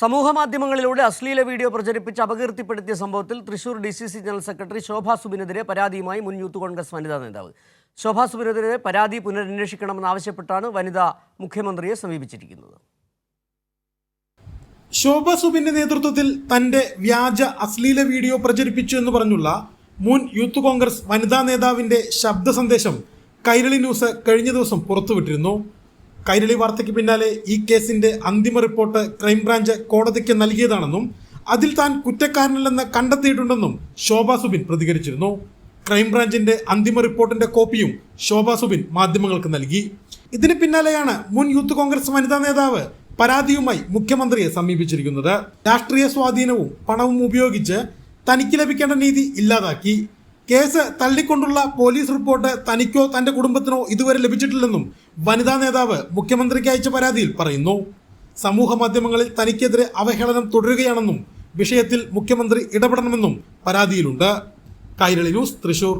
സമൂഹ മാധ്യമങ്ങളിലൂടെ അശ്ലീല വീഡിയോ പ്രചരിപ്പിച്ച് അപകീർത്തിപ്പെടുത്തിയ സംഭവത്തിൽ Thrissur D C C general secretary Shobha സുബിനെതിരെ പരാതിയുമായി മുൻ യൂത്ത് കോൺഗ്രസ് വനിതാ നേതാവ്. ശോഭാ സുബിനെതിരെ പരാതി പുനരന്വേഷിക്കണമെന്നാവശ്യപ്പെട്ടാണ് വനിത മുഖ്യമന്ത്രിയെ സമീപിച്ചിരിക്കുന്നത്. ശോഭാ സുബിന്റെ നേതൃത്വത്തിൽ തന്റെ വ്യാജ അശ്ലീല വീഡിയോ പ്രചരിപ്പിച്ചു എന്ന് പറഞ്ഞുള്ള മുൻ യൂത്ത് കോൺഗ്രസ് വനിതാ നേതാവിന്റെ ശബ്ദ സന്ദേശം കൈരളി ന്യൂസ് കഴിഞ്ഞ ദിവസം പുറത്തുവിട്ടിരുന്നു. കൈരളി വാർത്തയ്ക്ക് പിന്നാലെ ഈ കേസിന്റെ അന്തിമ റിപ്പോർട്ട് ക്രൈംബ്രാഞ്ച് കോടതിക്ക് നൽകിയതാണെന്നും അതിൽ താൻ കുറ്റക്കാരനല്ലെന്ന് കണ്ടെത്തിയിട്ടുണ്ടെന്നും ശോഭാ സുബിൻ പ്രതികരിച്ചിരുന്നു. ക്രൈംബ്രാഞ്ചിന്റെ അന്തിമ റിപ്പോർട്ടിന്റെ കോപ്പിയും ശോഭാ സുബിൻ മാധ്യമങ്ങൾക്ക് നൽകി. ഇതിന് പിന്നാലെയാണ് മുൻ യൂത്ത് കോൺഗ്രസ് വനിതാ നേതാവ് പരാതിയുമായി മുഖ്യമന്ത്രിയെ സമീപിച്ചിരിക്കുന്നത്. രാഷ്ട്രീയ സ്വാധീനവും പണവും ഉപയോഗിച്ച് തനിക്ക് ലഭിക്കേണ്ട നീതി ഇല്ലാതാക്കി. കേസ് തള്ളിക്കൊണ്ടുള്ള പോലീസ് റിപ്പോർട്ട് തനിക്കോ തന്റെ കുടുംബത്തിനോ ഇതുവരെ ലഭിച്ചിട്ടില്ലെന്നും വനിതാ നേതാവ് മുഖ്യമന്ത്രിക്ക് അയച്ച പരാതിയിൽ പറയുന്നു. സമൂഹ മാധ്യമങ്ങളിൽ തനിക്കെതിരെ അവഹേളനം തുടരുകയാണെന്നും വിഷയത്തിൽ മുഖ്യമന്ത്രി ഇടപെടണമെന്നും പരാതിയിലുണ്ട്. കൈരളി ന്യൂസ് തൃശൂർ.